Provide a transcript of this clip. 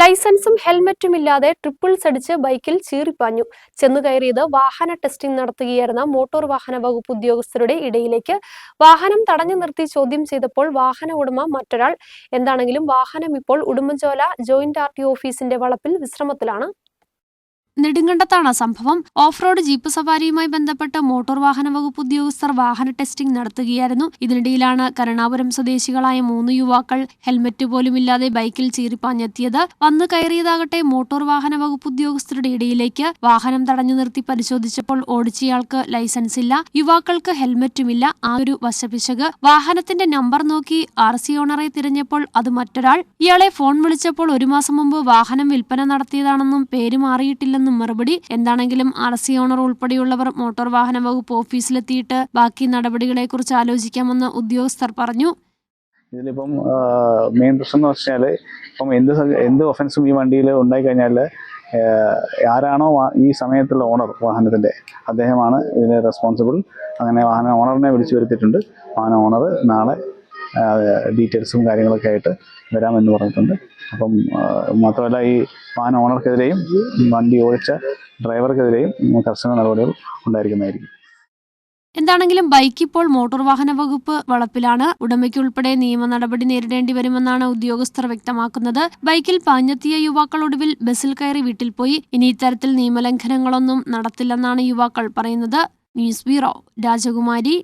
ലൈസൻസും ഹെൽമറ്റും ഇല്ലാതെ ട്രിപ്പിൾസ് അടിച്ച് ബൈക്കിൽ ചീറിപ്പാഞ്ഞു. ചെന്നു കയറിയത് വാഹന ടെസ്റ്റിംഗ് നടത്തുകയായിരുന്ന മോട്ടോർ വാഹന വകുപ്പ് ഉദ്യോഗസ്ഥരുടെ ഇടയിലേക്ക്. വാഹനം തടഞ്ഞു നിർത്തി ചോദ്യം ചെയ്തപ്പോൾ വാഹന ഉടമ മറ്റൊരാൾ എന്താണെങ്കിലും വാഹനം ഇപ്പോൾ ഉടുമ്പൻചോല ജോയിന്റ് ആർ ടി ഓഫീസിന്റെ വളപ്പിൽ വിശ്രമത്തിലാണ്. നെടുങ്കണ്ടത്താണ് സംഭവം. ഓഫ് റോഡ് ജീപ്പ് സവാരിയുമായി ബന്ധപ്പെട്ട് മോട്ടോർ വാഹന വകുപ്പ് ഉദ്യോഗസ്ഥർ വാഹന ടെസ്റ്റിംഗ് നടത്തുകയായിരുന്നു. ഇതിനിടയിലാണ് കരുണാപുരം സ്വദേശികളായ മൂന്ന് യുവാക്കൾ ഹെൽമറ്റ് പോലുമില്ലാതെ ബൈക്കിൽ ചീറിപ്പാഞ്ഞെത്തിയത്. വന്നു കയറിയതാകട്ടെ മോട്ടോർ വാഹന വകുപ്പ് ഉദ്യോഗസ്ഥരുടെ ഇടയിലേക്ക്. വാഹനം തടഞ്ഞു നിർത്തി പരിശോധിച്ചപ്പോൾ ഓടിച്ചയാൾക്ക് ലൈസൻസ് ഇല്ല. യുവാക്കൾക്ക് ഹെൽമറ്റുമില്ല. ആ ഒരു വശപിശക് വാഹനത്തിന്റെ നമ്പർ നോക്കി ആർ സി ഓണറെ തിരഞ്ഞപ്പോൾ അത് മറ്റൊരാൾ. ഇയാളെ ഫോൺ വിളിച്ചപ്പോൾ ഒരു മാസം മുമ്പ് വാഹനം വിൽപ്പന നടത്തിയതാണെന്നും പേര് മാറിയിട്ടില്ലെന്നും മറുപടി എന്താണെങ്കിലും ആർ സി ഓണർ ഉൾപ്പെടെയുള്ളവർ മോട്ടോർ വാഹന വകുപ്പ് ഓഫീസിലെത്തിയിട്ട് ബാക്കി നടപടികളെക്കുറിച്ച് ആലോചിക്കാമെന്ന് ഉദ്യോഗസ്ഥർ പറഞ്ഞു. ഇതിലിപ്പം മെയിൻ പ്രശ്നം എന്ന് വെച്ചാൽ ഇപ്പം എന്ത് എന്ത് ഒഫൻസും ഈ വണ്ടിയിൽ ഉണ്ടായി കഴിഞ്ഞാൽ ആരാണോ ഈ സമയത്തുള്ള ഓണർ വാഹനത്തിന്റെ അദ്ദേഹമാണ് ഇതിന് റെസ്പോൺസിബിൾ അങ്ങനെ വാഹന ഓണറിനെ വിളിച്ചു വരുത്തിയിട്ടുണ്ട്. വാഹന ഓണർ നാളെ ഡീറ്റെയിൽസും കാര്യങ്ങളൊക്കെ ആയിട്ട് വരാമെന്ന് പറഞ്ഞിട്ടുണ്ട്. അപ്പം മാത്രമല്ല ഈ വാഹന ഓണർക്കെതിരെയും വണ്ടി ഓടിച്ച ഡ്രൈവർക്കെതിരെയും കർശന നടപടികൾ ഉണ്ടായിരിക്കുന്നതായിരിക്കും. എന്താണെങ്കിലും ബൈക്ക് ഇപ്പോൾ മോട്ടോർ വാഹന വകുപ്പ് വളപ്പിലാണ്. ഉടമയ്ക്കുൾപ്പെടെ നിയമ നടപടി നേരിടേണ്ടി വരുമെന്നാണ് ഉദ്യോഗസ്ഥർ വ്യക്തമാക്കുന്നത്. ബൈക്കിൽ പാഞ്ഞെത്തിയ യുവാക്കൾ ഒടുവിൽ ബസ്സിൽ കയറി വീട്ടിൽ പോയി. ഇനി ഇത്തരത്തിൽ നിയമലംഘനങ്ങളൊന്നും നടത്തില്ലെന്നാണ് യുവാക്കൾ പറയുന്നത്. ന്യൂസ് ബ്യൂറോ രാജകുമാരി.